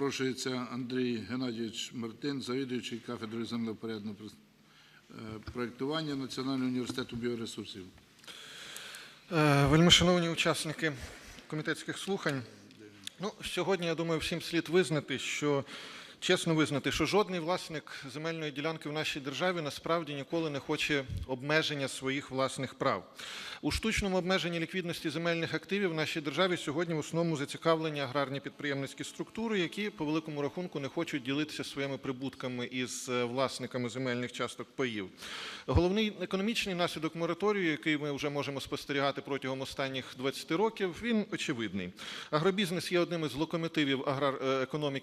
запрошується Андрій Геннадійович Мартин, завідуючий кафедрою землепорядного е, проєктування Національного університету біоресурсів. Вельми Вельмишановні учасники комітетських слухань, ну, сьогодні, я думаю, всім слід визнати, що чесно визнати, що жодний власник земельної ділянки в нашій державі насправді ніколи не хоче обмеження своїх власних прав. У штучному обмеженні ліквідності земельних активів в нашій державі сьогодні в основному зацікавлені аграрні підприємницькі структури, які по великому рахунку не хочуть ділитися своїми прибутками із е, власниками земельних часток паїв. Головний економічний наслідок мораторію, який ми вже можемо спостерігати протягом останніх 20 років, він очевидний. Агробізнес є одним із локомотивів аграр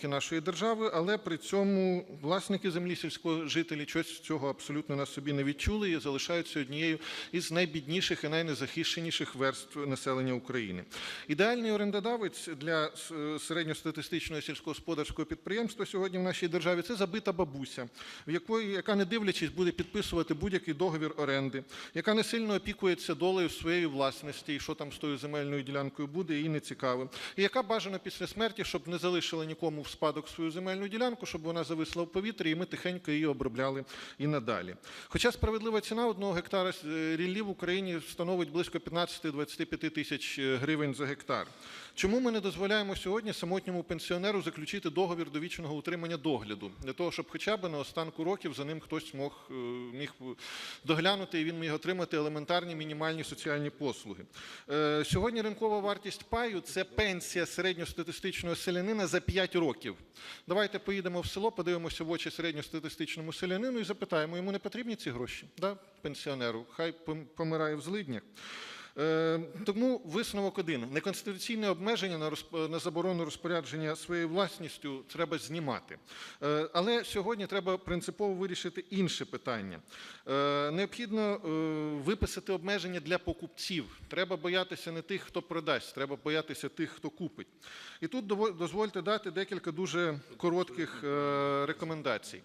е, нашої держави, але при цьому власники землі сільського жителі щось цього абсолютно на собі не відчули і залишаються однією із найбідніших і найнезахищеніших верств населення України. Ідеальний орендодавець для с- середньостатистичного сільськогосподарського підприємства сьогодні в нашій державі це забита бабуся, в якої яка не дивлячись буде підписувати будь-який договір оренди, яка не сильно опікується долею своєї власності, і що там з тою земельною ділянкою буде, їй не цікаво. І яка бажана після смерті, щоб не залишила нікому в спадок свою земельну ділянку, щоб вона зависла в повітрі, і ми тихенько її обробляли і надалі. Хоча справедлива ціна одного гектара е, ріллі в Україні становить близько 15-25 тисяч е, гривень за гектар. Чому ми не дозволяємо сьогодні самотньому пенсіонеру заключити договір довічного утримання догляду для того, щоб хоча б на останку років за ним хтось мог е, міг доглянути і він міг отримати елементарні мінімальні соціальні послуги. Сьогодні ринкова вартість паю це пенсія середньостатистичного селянина за 5 років. Давайте поїдемо в село, подивимося в очі середньостатистичному селянину і запитаємо, йому не потрібні ці гроші? Да, пенсіонеру, хай пом- помирає в злиднях. Е, Тому висновок один: неконституційне обмеження на заборону розпорядження своєю власністю треба знімати. Е, Але сьогодні треба принципово вирішити інше питання. Е, Необхідно е, виписати обмеження для покупців. Треба боятися не тих, хто продасть, треба боятися тих, хто купить. І тут дозвольте дати декілька дуже коротких рекомендацій.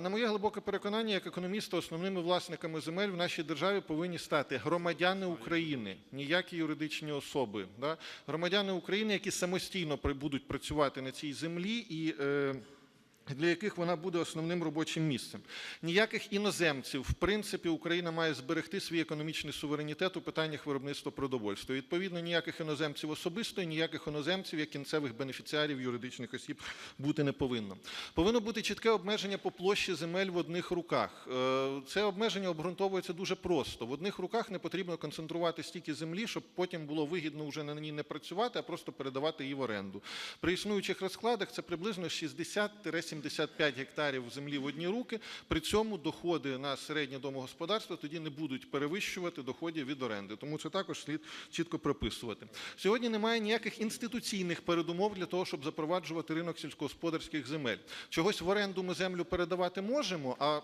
На моє глибоке переконання, як економіста, основними власниками земель в нашій державі повинні стати громадяни України, ніякі юридичні особи. Да? Громадяни України, які самостійно будуть працювати на цій землі і. е, для яких вона буде основним робочим місцем. Ніяких іноземців, в принципі, Україна має зберегти свій економічний суверенітет у питаннях виробництва продовольства. Відповідно, ніяких іноземців особисто ніяких іноземців як кінцевих бенефіціарів юридичних осіб бути не повинно. Повинно бути чітке обмеження по площі земель в одних руках. Е, Це обмеження обґрунтовується дуже просто. В одних руках не потрібно концентрувати стільки землі, щоб потім було вигідно вже на ній не працювати, а просто передавати її в оренду. При існуючих розкладах це приблизно 60-75 гектарів землі в одні руки. При цьому доходи на середнє домогосподарство тоді не будуть перевищувати доходів від оренди. Тому це також слід чітко прописувати. Сьогодні немає ніяких інституційних передумов для того, щоб запроваджувати ринок сільськогосподарських земель. Чогось в оренду ми землю передавати можемо, а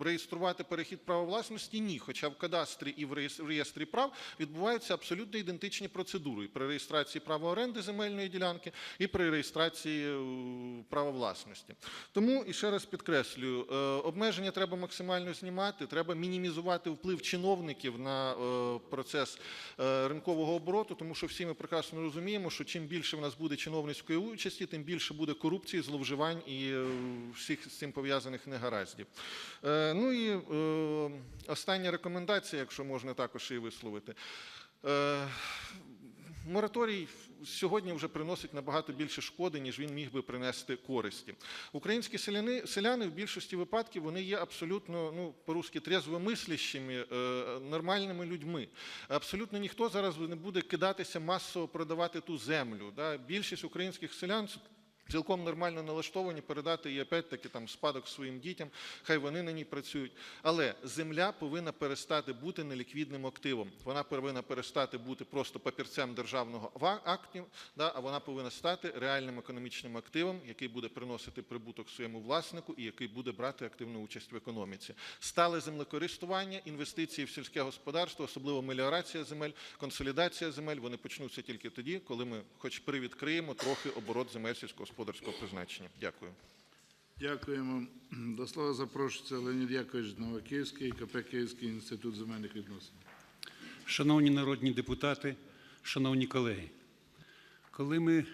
реєструвати перехід права власності ні. Хоча в кадастрі і в реєстрі прав відбуваються абсолютно ідентичні процедури при реєстрації права оренди земельної ділянки, і при реєстрації е, права власності. Тому і ще раз підкреслюю, е, обмеження треба максимально знімати, треба мінімізувати вплив чиновників на е, процес ринкового обороту, тому що всі ми прекрасно розуміємо, що чим більше в нас буде чиновницької участі, тим більше буде корупції, зловживань і всіх з цим пов'язаних негараздів. Е, Ну і е, остання рекомендація, якщо можна також її висловити. Е, Мораторій сьогодні вже приносить набагато більше шкоди, ніж він міг би принести користі. Українські селяни, селяни в більшості випадків вони є абсолютно, ну по-русски, трезвомислящими, нормальними людьми. Абсолютно ніхто зараз не буде кидатися масово продавати ту землю. Да? Більшість українських селян цілком нормально налаштовані передати її опять-таки там спадок своїм дітям, хай вони на ній працюють. Але земля повинна перестати бути неліквідним активом. Вона повинна перестати бути просто папірцем державного актів, да, а вона повинна стати реальним економічним активом, який буде приносити прибуток своєму власнику і який буде брати активну участь в економіці. Стале землекористування, інвестиції в сільське господарство, особливо меліорація земель, консолідація земель, вони почнуться тільки тоді, коли ми хоч привідкриємо трохи оборот земель сільськогосподарського призначення. Дякую. Дякуємо. До слова запрошується Леонід Якович Новаківський, КП Київський інститут земельних відносин. Шановні народні депутати, шановні колеги, коли ми